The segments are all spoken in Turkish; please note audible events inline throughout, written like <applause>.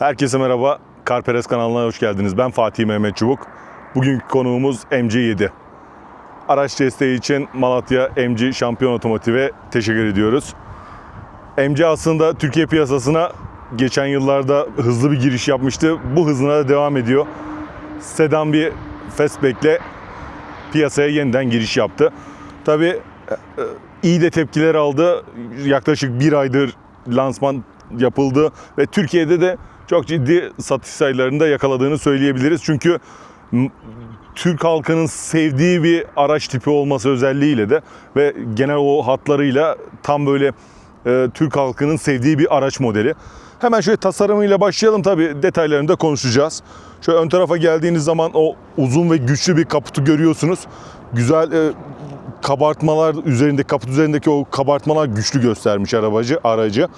Herkese merhaba. Karperes kanalına hoş geldiniz. Ben Fatih Mehmet Çubuk. Bugünkü konuğumuz MC7. Araç desteği için Malatya MC Şampiyon Otomotiv'e teşekkür ediyoruz. MC aslında Türkiye piyasasına geçen yıllarda hızlı bir giriş yapmıştı. Bu hızına da devam ediyor. Sedan bir fastback'le piyasaya yeniden giriş yaptı. Tabii e, e, iyi de tepkiler aldı. Yaklaşık bir aydır lansman yapıldı ve Türkiye'de de çok ciddi satış sayılarında yakaladığını söyleyebiliriz. Çünkü Türk halkının sevdiği bir araç tipi olması özelliğiyle de ve genel o hatlarıyla tam böyle e, Türk halkının sevdiği bir araç modeli. Hemen şöyle tasarımıyla başlayalım tabii detaylarını da konuşacağız. Şöyle ön tarafa geldiğiniz zaman o uzun ve güçlü bir kaputu görüyorsunuz. Güzel e, kabartmalar üzerinde kaput üzerindeki o kabartmalar güçlü göstermiş arabacı aracı.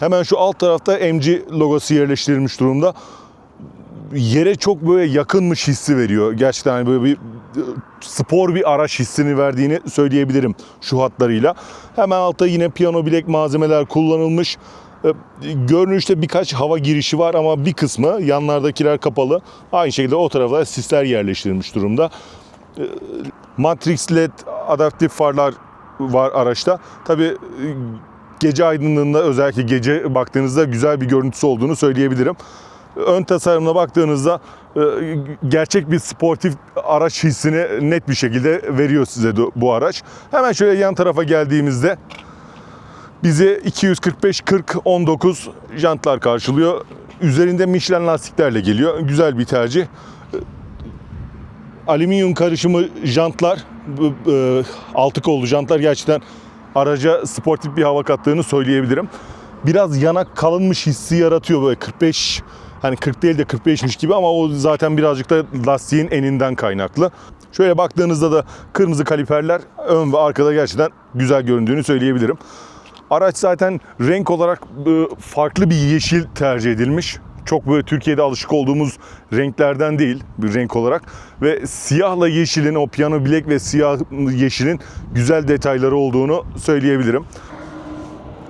Hemen şu alt tarafta MG logosu yerleştirilmiş durumda. Yere çok böyle yakınmış hissi veriyor. Gerçekten hani böyle bir e, spor bir araç hissini verdiğini söyleyebilirim şu hatlarıyla. Hemen altta yine piyano bilek malzemeler kullanılmış. E, Görünüşte birkaç hava girişi var ama bir kısmı yanlardakiler kapalı. Aynı şekilde o tarafta sisler yerleştirilmiş durumda. E, Matrix LED adaptif farlar var araçta. Tabii gece aydınlığında özellikle gece baktığınızda güzel bir görüntüsü olduğunu söyleyebilirim. Ön tasarımına baktığınızda e, gerçek bir sportif araç hissini net bir şekilde veriyor size bu araç. Hemen şöyle yan tarafa geldiğimizde bizi 245-40-19 jantlar karşılıyor. Üzerinde Michelin lastiklerle geliyor. Güzel bir tercih. Alüminyum karışımı jantlar, e, altı kollu jantlar gerçekten araca sportif bir hava kattığını söyleyebilirim. Biraz yanak kalınmış hissi yaratıyor böyle 45 hani 40 değil de 45'miş gibi ama o zaten birazcık da lastiğin eninden kaynaklı. Şöyle baktığınızda da kırmızı kaliperler ön ve arkada gerçekten güzel göründüğünü söyleyebilirim. Araç zaten renk olarak e, farklı bir yeşil tercih edilmiş. Çok böyle Türkiye'de alışık olduğumuz renklerden değil bir renk olarak. Ve siyahla yeşilin o piyano bilek ve siyah yeşilin güzel detayları olduğunu söyleyebilirim.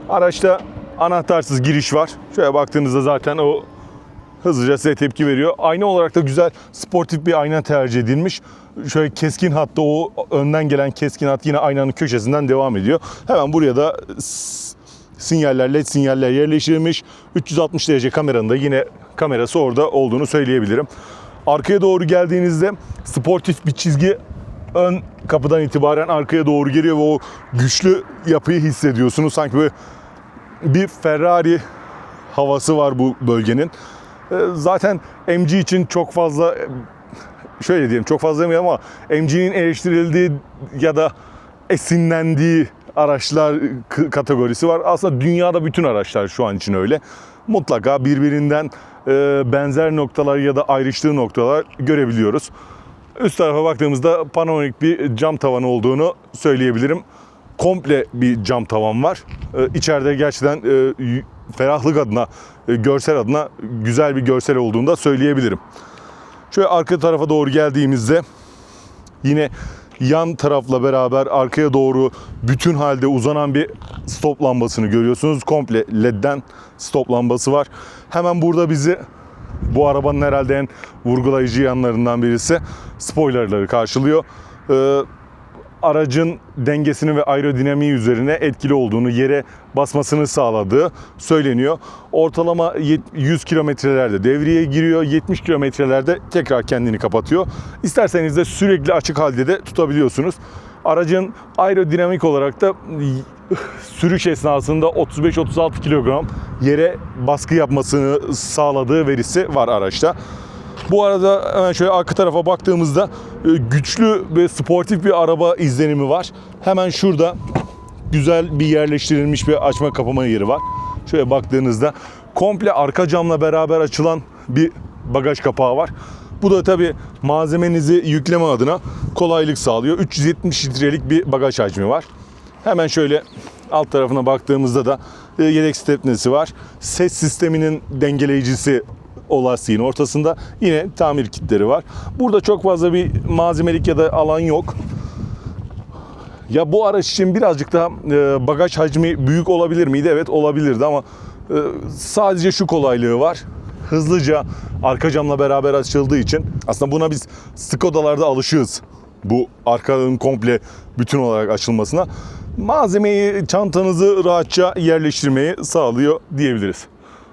Araçta anahtarsız giriş var. Şöyle baktığınızda zaten o hızlıca size tepki veriyor. Ayna olarak da güzel sportif bir ayna tercih edilmiş. Şöyle keskin hatta o önden gelen keskin hat yine aynanın köşesinden devam ediyor. Hemen buraya da sinyaller, led sinyaller yerleştirilmiş. 360 derece kameranın da yine kamerası orada olduğunu söyleyebilirim. Arkaya doğru geldiğinizde sportif bir çizgi ön kapıdan itibaren arkaya doğru geliyor ve o güçlü yapıyı hissediyorsunuz. Sanki böyle bir Ferrari havası var bu bölgenin. Ee, Zaten MG için çok fazla şöyle diyeyim çok fazla demeyeyim ama MG'nin eleştirildiği ya da esinlendiği araçlar k- kategorisi var. Aslında dünyada bütün araçlar şu an için öyle. Mutlaka birbirinden e, benzer noktalar ya da ayrıştığı noktalar görebiliyoruz. Üst tarafa baktığımızda panoramik bir cam tavan olduğunu söyleyebilirim. Komple bir cam tavan var. İçeride gerçekten y- ferahlık adına, görsel adına güzel bir görsel olduğunu da söyleyebilirim. Şöyle arka tarafa doğru geldiğimizde yine yan tarafla beraber arkaya doğru bütün halde uzanan bir stop lambasını görüyorsunuz. Komple ledden stop lambası var. Hemen burada bizi bu arabanın herhalde en vurgulayıcı yanlarından birisi spoilerları karşılıyor. Ee, aracın dengesini ve aerodinamiği üzerine etkili olduğunu, yere basmasını sağladığı söyleniyor. Ortalama yet- 100 kilometrelerde devreye giriyor, 70 kilometrelerde tekrar kendini kapatıyor. İsterseniz de sürekli açık halde de tutabiliyorsunuz. Aracın aerodinamik olarak da sürüş esnasında 35-36 kilogram yere baskı yapmasını sağladığı verisi var araçta. Bu arada hemen şöyle arka tarafa baktığımızda e, güçlü ve sportif bir araba izlenimi var. Hemen şurada güzel bir yerleştirilmiş bir açma kapama yeri var. Şöyle baktığınızda komple arka camla beraber açılan bir bagaj kapağı var. Bu da tabi malzemenizi yükleme adına kolaylık sağlıyor. 370 litrelik bir bagaj hacmi var. Hemen şöyle alt tarafına baktığımızda da e, yedek stepnesi var. Ses sisteminin dengeleyicisi o ortasında yine tamir kitleri var. Burada çok fazla bir malzemelik ya da alan yok. Ya bu araç için birazcık daha e, bagaj hacmi büyük olabilir miydi? Evet olabilirdi ama e, sadece şu kolaylığı var. hızlıca arka camla beraber açıldığı için aslında buna biz Skoda'larda alışığız. Bu arkanın komple bütün olarak açılmasına. Malzemeyi çantanızı rahatça yerleştirmeyi sağlıyor diyebiliriz.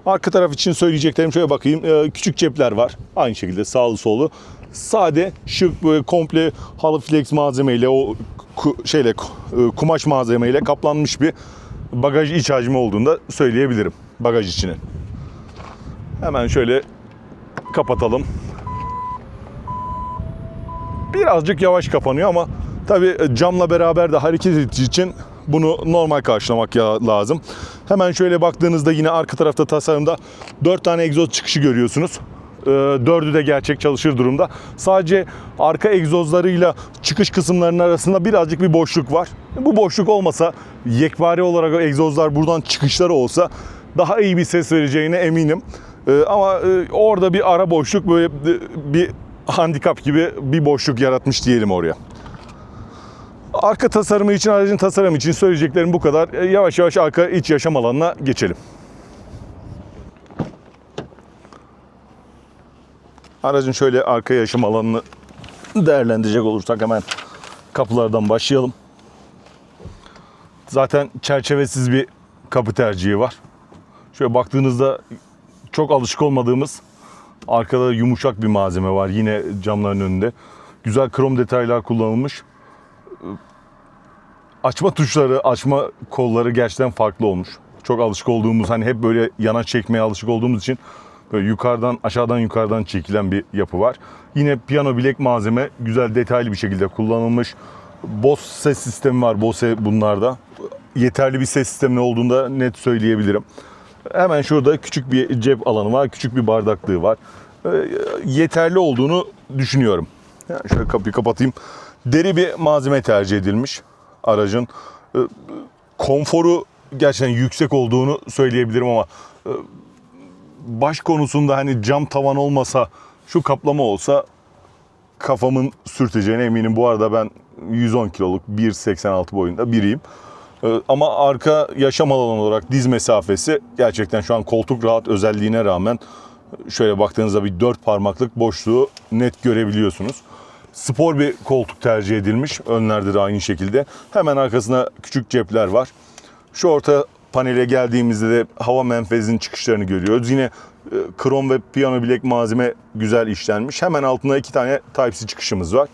Arka taraf için söyleyeceklerim şöyle bakayım. Ee, küçük cepler var. Aynı şekilde sağlı sollu. Sade, şık böyle komple halı flex malzemeyle o ku- şeyle e, kumaş malzemeyle kaplanmış bir bagaj iç hacmi olduğunu da söyleyebilirim bagaj içinin. Hemen şöyle kapatalım. Birazcık yavaş kapanıyor ama tabii camla beraber de hareket ettiği için bunu normal karşılamak lazım. Hemen şöyle baktığınızda yine arka tarafta tasarımda 4 tane egzoz çıkışı görüyorsunuz. Ee, Dördü de gerçek çalışır durumda. Sadece arka egzozlarıyla çıkış kısımlarının arasında birazcık bir boşluk var. Bu boşluk olmasa yekpare olarak egzozlar buradan çıkışları olsa daha iyi bir ses vereceğine eminim. Ee, ama e, orada bir ara boşluk böyle bir handikap gibi bir boşluk yaratmış diyelim oraya. Arka tasarımı için, aracın tasarımı için söyleyeceklerim bu kadar. E, Yavaş yavaş arka iç yaşam alanına geçelim. Aracın şöyle arka yaşam alanını değerlendirecek olursak hemen kapılardan başlayalım. Zaten çerçevesiz bir kapı tercihi var. Şöyle baktığınızda çok alışık olmadığımız arkada yumuşak bir malzeme var yine camların önünde. Güzel krom detaylar kullanılmış. Açma tuşları, açma kolları gerçekten farklı olmuş. Çok alışık olduğumuz hani hep böyle yana çekmeye alışık olduğumuz için böyle yukarıdan aşağıdan yukarıdan çekilen bir yapı var. Yine piyano bilek malzeme güzel detaylı bir şekilde kullanılmış. Bose ses sistemi var Bose bunlarda. Yeterli bir ses sistemi olduğunda net söyleyebilirim. Hemen şurada küçük bir cep alanı var, küçük bir bardaklığı var. Ee, Yeterli olduğunu düşünüyorum. Yani şöyle kapıyı kapatayım. Deri bir malzeme tercih edilmiş aracın. Ee, Konforu gerçekten yüksek olduğunu söyleyebilirim ama e, baş konusunda hani cam tavan olmasa şu kaplama olsa kafamın sürteceğine eminim. Bu arada ben 110 kiloluk 1.86 boyunda biriyim. Ee, Ama arka yaşam alanı olarak diz mesafesi gerçekten şu an koltuk rahat özelliğine rağmen şöyle baktığınızda bir dört parmaklık boşluğu net görebiliyorsunuz. Spor bir koltuk tercih edilmiş. Önlerde de aynı şekilde. Hemen arkasına küçük cepler var. Şu orta panele geldiğimizde de hava menfezinin çıkışlarını görüyoruz. Yine e, krom ve piyano bilek malzeme güzel işlenmiş. Hemen altında iki tane Type-C çıkışımız var.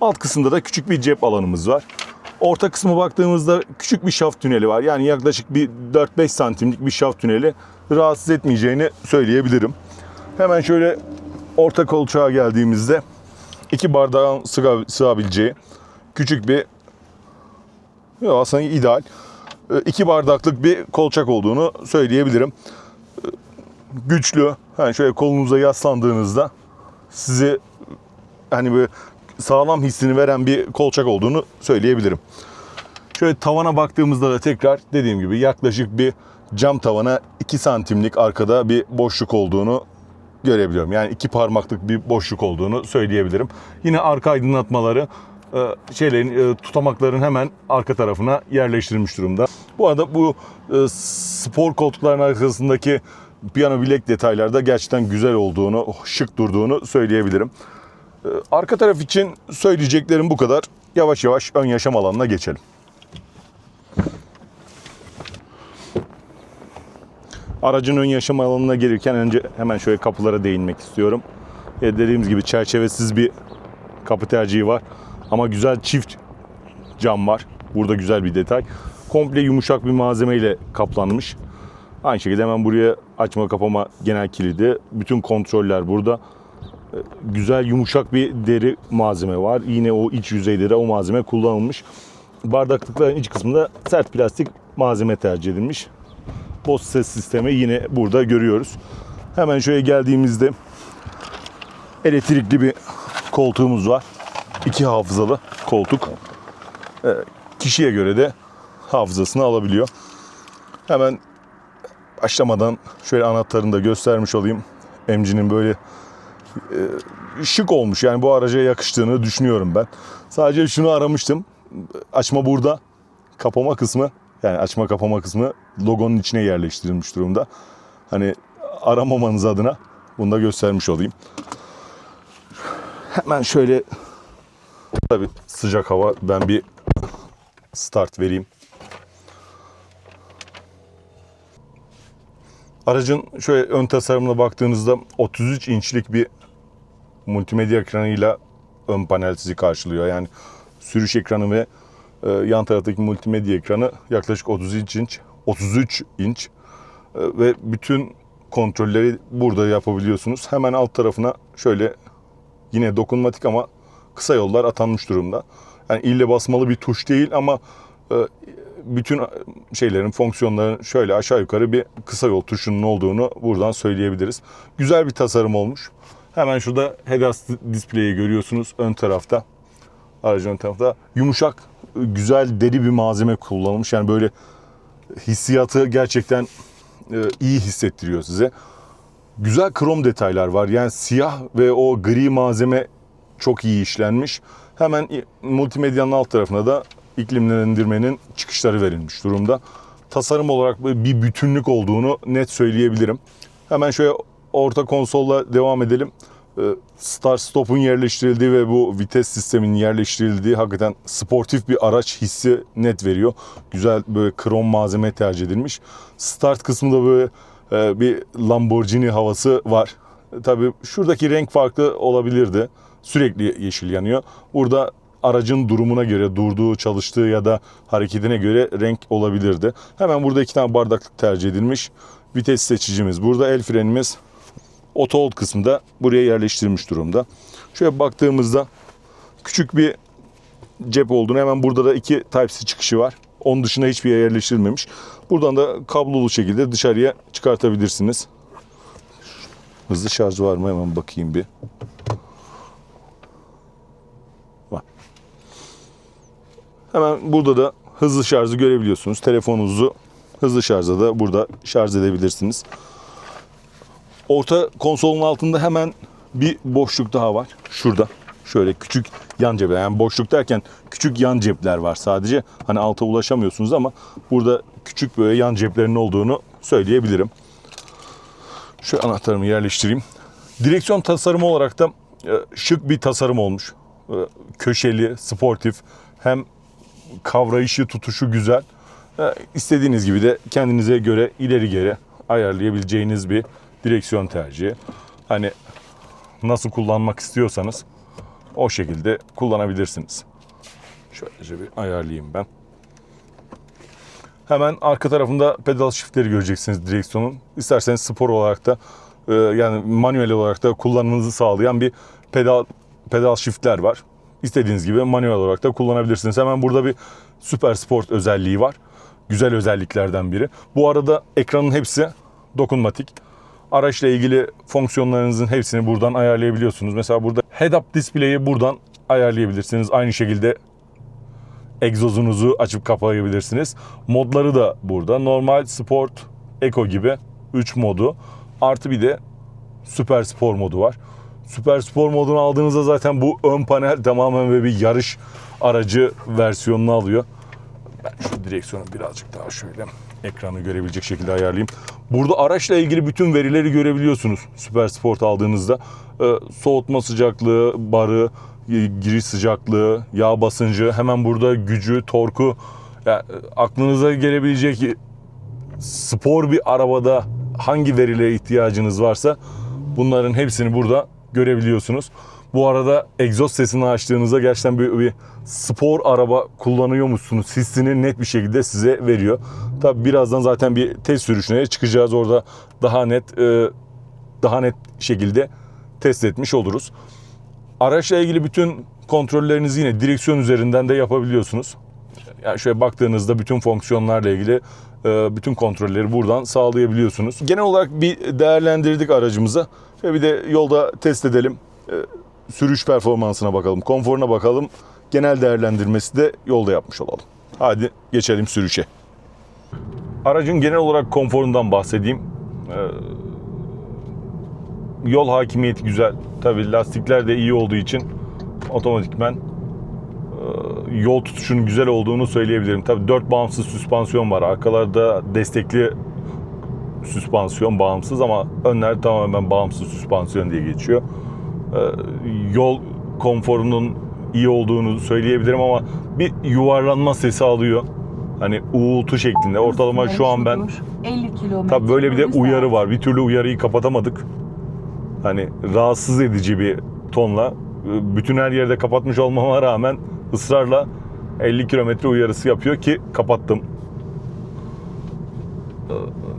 Alt kısımda da küçük bir cep alanımız var. Orta kısmı baktığımızda küçük bir şaft tüneli var. Yani yaklaşık bir 4-5 santimlik bir şaft tüneli rahatsız etmeyeceğini söyleyebilirim. Hemen şöyle orta kolçağa geldiğimizde iki bardağın sığa- sığabileceği küçük bir aslında ideal e, iki bardaklık bir kolçak olduğunu söyleyebilirim. E, Güçlü. Yani şöyle kolunuza yaslandığınızda sizi hani böyle sağlam hissini veren bir kolçak olduğunu söyleyebilirim. Şöyle tavana baktığımızda da tekrar dediğim gibi yaklaşık bir cam tavana 2 santimlik arkada bir boşluk olduğunu görebiliyorum. Yani iki parmaklık bir boşluk olduğunu söyleyebilirim. Yine arka aydınlatmaları e, şeylerin e, tutamakların hemen arka tarafına yerleştirilmiş durumda. Bu arada bu e, spor koltukların arkasındaki piyano bilek detayları da gerçekten güzel olduğunu, şık durduğunu söyleyebilirim. Arka taraf için söyleyeceklerim bu kadar. Yavaş yavaş ön yaşam alanına geçelim. Aracın ön yaşam alanına gelirken önce hemen şöyle kapılara değinmek istiyorum. E, dediğimiz gibi çerçevesiz bir kapı tercihi var. Ama güzel çift cam var. Burada güzel bir detay. Komple yumuşak bir malzemeyle kaplanmış. Aynı şekilde hemen buraya açma kapama genel kilidi. Bütün kontroller burada. E, Güzel yumuşak bir deri malzeme var. Yine o iç yüzeyde de o malzeme kullanılmış. Bardaklıkların iç kısmında sert plastik malzeme tercih edilmiş. Bose ses sistemi yine burada görüyoruz. Hemen şöyle geldiğimizde elektrikli bir koltuğumuz var. İki hafızalı koltuk. Ee, kişiye göre de hafızasını alabiliyor. Hemen başlamadan şöyle anahtarını da göstermiş olayım. MG'nin böyle e, şık olmuş. Yani bu araca yakıştığını düşünüyorum ben. Sadece şunu aramıştım. Açma burada. Kapama kısmı yani açma kapama kısmı logonun içine yerleştirilmiş durumda. Hani aramamanız adına bunu da göstermiş olayım. Hemen şöyle tabii sıcak hava ben bir start vereyim. Aracın şöyle ön tasarımına baktığınızda 33 inçlik bir multimedya ekranıyla ön panel sizi karşılıyor. Yani sürüş ekranı ve yan taraftaki multimedya ekranı yaklaşık 33 inç. 33 inç E, ve bütün kontrolleri burada yapabiliyorsunuz. Hemen alt tarafına şöyle yine dokunmatik ama kısa yollar atanmış durumda. Yani ille basmalı bir tuş değil ama e, bütün şeylerin fonksiyonların şöyle aşağı yukarı bir kısa yol tuşunun olduğunu buradan söyleyebiliriz. Güzel bir tasarım olmuş. Hemen şurada head-up display'i görüyorsunuz ön tarafta. Aracın ön tarafta yumuşak, güzel deri bir malzeme kullanılmış. Yani böyle hissiyatı gerçekten e, iyi hissettiriyor size. Güzel krom detaylar var. Yani siyah ve o gri malzeme çok iyi işlenmiş. Hemen multimedyanın alt tarafına da iklimlendirmenin çıkışları verilmiş durumda. Tasarım olarak bir bütünlük olduğunu net söyleyebilirim. Hemen şöyle orta konsolla devam edelim. Start Stop'un yerleştirildiği ve bu vites sisteminin yerleştirildiği hakikaten sportif bir araç hissi net veriyor. Güzel böyle krom malzeme tercih edilmiş. Start kısmında böyle e, bir Lamborghini havası var. Tabii şuradaki renk farklı olabilirdi. Sürekli yeşil yanıyor. Burada aracın durumuna göre, durduğu, çalıştığı ya da hareketine göre renk olabilirdi. Hemen burada iki tane bardaklık tercih edilmiş. Vites seçicimiz burada, el frenimiz Auto Hold kısmında buraya yerleştirilmiş durumda. Şöyle baktığımızda küçük bir cep olduğunu hemen burada da iki Type-C çıkışı var. Onun dışında hiçbir yere yerleştirilmemiş. Buradan da kablolu şekilde dışarıya çıkartabilirsiniz. Hızlı şarj var mı hemen bakayım bir. Var. Hemen burada da hızlı şarjı görebiliyorsunuz. Telefonunuzu hızlı şarjda da burada şarj edebilirsiniz. Orta konsolun altında hemen bir boşluk daha var. Şurada. Şöyle küçük yan cepler. Yani boşluk derken küçük yan cepler var sadece. Hani alta ulaşamıyorsunuz ama burada küçük böyle yan ceplerin olduğunu söyleyebilirim. Şu anahtarımı yerleştireyim. Direksiyon tasarımı olarak da e, şık bir tasarım olmuş. E, Köşeli, sportif. Hem kavrayışı, tutuşu güzel. E, İstediğiniz gibi de kendinize göre ileri geri ayarlayabileceğiniz bir direksiyon tercihi. Hani nasıl kullanmak istiyorsanız o şekilde kullanabilirsiniz. Şöylece bir ayarlayayım ben. Hemen arka tarafında pedal shiftleri göreceksiniz direksiyonun. İsterseniz spor olarak da e, yani manuel olarak da kullanmanızı sağlayan bir pedal pedal shiftler var. İstediğiniz gibi manuel olarak da kullanabilirsiniz. Hemen burada bir süper sport özelliği var. Güzel özelliklerden biri. Bu arada ekranın hepsi dokunmatik. Araçla ilgili fonksiyonlarınızın hepsini buradan ayarlayabiliyorsunuz. Mesela burada head-up display'i buradan ayarlayabilirsiniz. Aynı şekilde egzozunuzu açıp kapayabilirsiniz. Modları da burada. Normal, sport, eco gibi 3 modu. Artı bir de süper spor modu var. Süper spor modunu aldığınızda zaten bu ön panel tamamen böyle bir yarış aracı versiyonunu alıyor. Ben şu direksiyonu birazcık daha şöyle ekranı görebilecek şekilde ayarlayayım. Burada araçla ilgili bütün verileri görebiliyorsunuz Süper Sport aldığınızda. Ee, soğutma sıcaklığı, barı, e, giriş sıcaklığı, yağ basıncı, hemen burada gücü, torku. Ya, e, aklınıza gelebilecek spor bir arabada hangi verilere ihtiyacınız varsa bunların hepsini burada görebiliyorsunuz. Bu arada egzoz sesini açtığınızda gerçekten bir, bir spor araba kullanıyormuşsunuz hissini net bir şekilde size veriyor. Tabi birazdan zaten bir test sürüşüne çıkacağız orada daha net e, daha net şekilde test etmiş oluruz. Araçla ilgili bütün kontrollerinizi yine direksiyon üzerinden de yapabiliyorsunuz. Yani şöyle baktığınızda bütün fonksiyonlarla ilgili e, bütün kontrolleri buradan sağlayabiliyorsunuz. Genel olarak bir değerlendirdik aracımızı. Ve bir de yolda test edelim. E, Sürüş performansına bakalım, konforuna bakalım. Genel değerlendirmesi de yolda yapmış olalım. Hadi geçelim sürüşe. Aracın genel olarak konforundan bahsedeyim. E, Yol hakimiyeti güzel. Tabii lastikler de iyi olduğu için otomatikmen yol tutuşunun güzel olduğunu söyleyebilirim. Tabii 4 bağımsız süspansiyon var. Arkalarda destekli süspansiyon bağımsız ama önler tamamen bağımsız süspansiyon diye geçiyor. Ee, yol konforunun iyi olduğunu söyleyebilirim ama bir yuvarlanma sesi alıyor. Hani uğultu şeklinde. Ortalama şu an ben 50 kilometre Tabii böyle bir de uyarı var. Bir türlü uyarıyı kapatamadık. Hani rahatsız edici bir tonla. Bütün her yerde kapatmış olmama rağmen ısrarla 50 kilometre uyarısı yapıyor ki kapattım.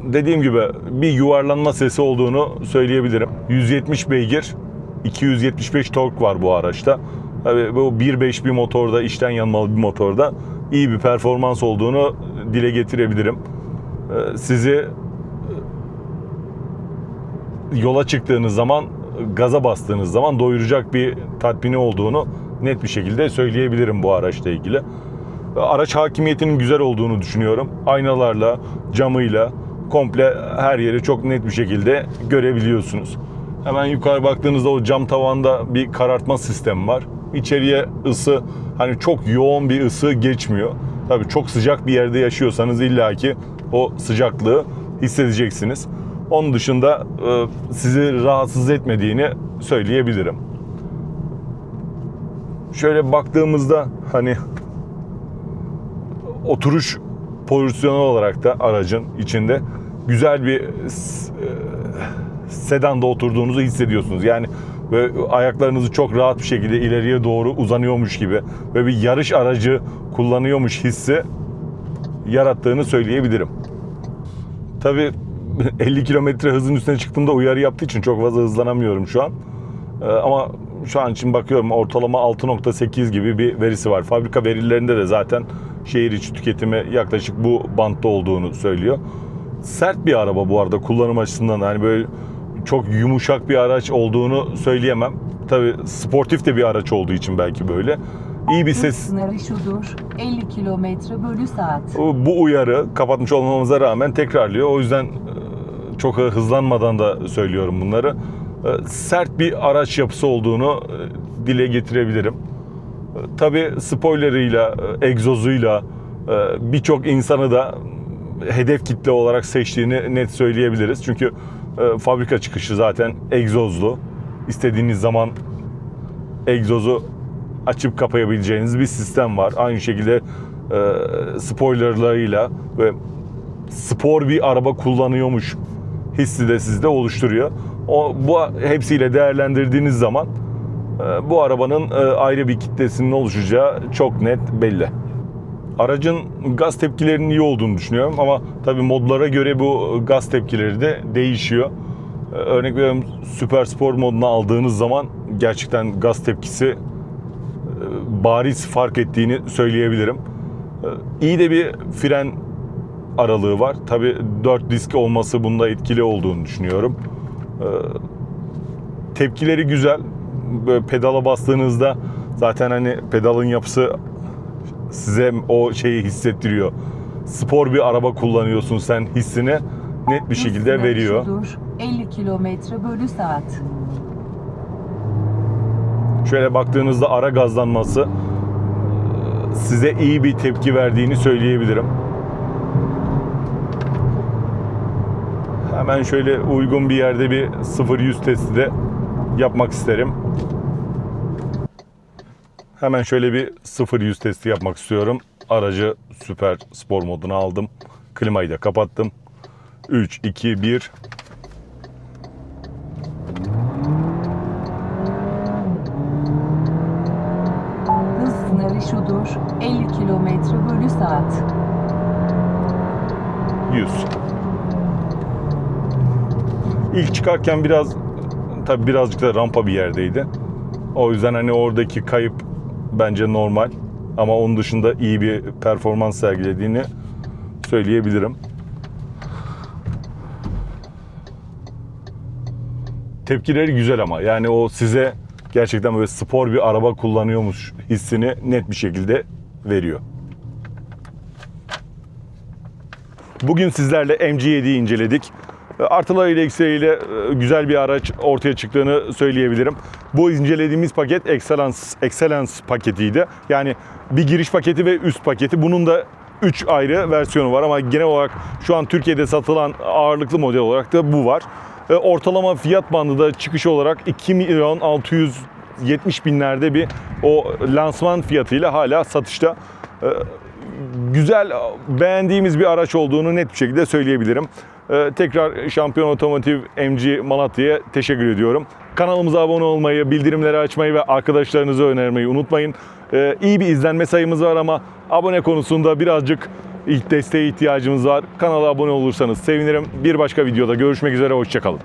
Dediğim gibi bir yuvarlanma sesi olduğunu söyleyebilirim. 170 beygir, 275 tork var bu araçta. Tabii bu 1.5 bir motorda, içten yanmalı bir motorda iyi bir performans olduğunu dile getirebilirim. Ee, Sizi yola çıktığınız zaman gaza bastığınız zaman doyuracak bir tatmini olduğunu net bir şekilde söyleyebilirim bu araçla ilgili. Araç hakimiyetinin güzel olduğunu düşünüyorum. Aynalarla, camıyla komple her yeri çok net bir şekilde görebiliyorsunuz. Hemen yukarı baktığınızda o cam tavanda bir karartma sistemi var. İçeriye ısı hani çok yoğun bir ısı geçmiyor. Tabii çok sıcak bir yerde yaşıyorsanız illaki o sıcaklığı hissedeceksiniz. Onun dışında e, sizi rahatsız etmediğini söyleyebilirim. Şöyle baktığımızda hani oturuş pozisyonu olarak da aracın içinde güzel bir e, sedanda oturduğunuzu hissediyorsunuz. Yani ve ayaklarınızı çok rahat bir şekilde ileriye doğru uzanıyormuş gibi ve bir yarış aracı kullanıyormuş hissi yarattığını söyleyebilirim. Tabii <laughs> 50 kilometre hızın üstüne çıktığımda uyarı yaptığı için çok fazla hızlanamıyorum şu an. Ee, ama şu an için bakıyorum ortalama 6.8 gibi bir verisi var. Fabrika verilerinde de zaten şehir içi tüketimi yaklaşık bu bantta olduğunu söylüyor. Sert bir araba bu arada kullanım açısından hani böyle çok yumuşak bir araç olduğunu söyleyemem. Tabii sportif de bir araç olduğu için belki böyle. İyi bir Hız ses sınırı şudur. 50 kilometre bölü saat. bu uyarı kapatmış olmamıza rağmen tekrarlıyor. O yüzden e, çok hızlanmadan da söylüyorum bunları. E, Sert bir araç yapısı olduğunu e, dile getirebilirim. Tabii spoilerıyla, egzozuyla birçok insanı da hedef kitle olarak seçtiğini net söyleyebiliriz. Çünkü e, fabrika çıkışı zaten egzozlu. İstediğiniz zaman egzozu açıp kapayabileceğiniz bir sistem var. Aynı şekilde e, spoilerlarıyla ve spor bir araba kullanıyormuş hissi de sizde oluşturuyor. O bu hepsiyle değerlendirdiğiniz zaman e, bu arabanın e, ayrı bir kitlesinin oluşacağı çok net belli. Aracın gaz tepkilerinin iyi olduğunu düşünüyorum ama tabii modlara göre bu gaz tepkileri de değişiyor. Ee, Örnek veriyorum süper spor moduna aldığınız zaman gerçekten gaz tepkisi e, bariz fark ettiğini söyleyebilirim. Ee, İyi de bir fren aralığı var. Tabii 4 disk olması bunda etkili olduğunu düşünüyorum. Ee, Tepkileri güzel. Böyle pedala bastığınızda zaten hani pedalın yapısı size o şeyi hissettiriyor. Spor bir araba kullanıyorsun sen hissini net bir şekilde sınırı veriyor. Şudur. 50 kilometre bölü saat. Şöyle baktığınızda ara gazlanması size iyi bir tepki verdiğini söyleyebilirim. Hemen şöyle uygun bir yerde bir 0-100 testi de yapmak isterim. Hemen şöyle bir 0-100 testi yapmak istiyorum. Aracı süper spor moduna aldım. Klimayı da kapattım. 3, 2, 1. Hız sınırı şudur. 50 kilometre bölü saat. 100. İlk çıkarken biraz tabi birazcık da rampa bir yerdeydi. O yüzden hani oradaki kayıp bence normal. Ama onun dışında iyi bir performans sergilediğini söyleyebilirim. Tepkileri güzel ama yani o size gerçekten böyle spor bir araba kullanıyormuş hissini net bir şekilde veriyor. Bugün sizlerle MG7'yi inceledik. Artılarıyla eksiğiyle e, güzel bir araç ortaya çıktığını söyleyebilirim. Bu incelediğimiz paket Excellence, Excellence paketiydi. Yani bir giriş paketi ve üst paketi. Bunun da 3 ayrı versiyonu var ama genel olarak şu an Türkiye'de satılan ağırlıklı model olarak da bu var. E, Ortalama fiyat bandı da çıkış olarak 2 milyon 670 binlerde bir o lansman fiyatıyla hala satışta. E, Güzel, beğendiğimiz bir araç olduğunu net bir şekilde söyleyebilirim. E, Tekrar Şampiyon Otomotiv MG Malatya'ya teşekkür ediyorum. Kanalımıza abone olmayı, bildirimleri açmayı ve arkadaşlarınıza önermeyi unutmayın. E, İyi bir izlenme sayımız var ama abone konusunda birazcık ilk desteğe ihtiyacımız var. Kanala abone olursanız sevinirim. Bir başka videoda görüşmek üzere, hoşçakalın.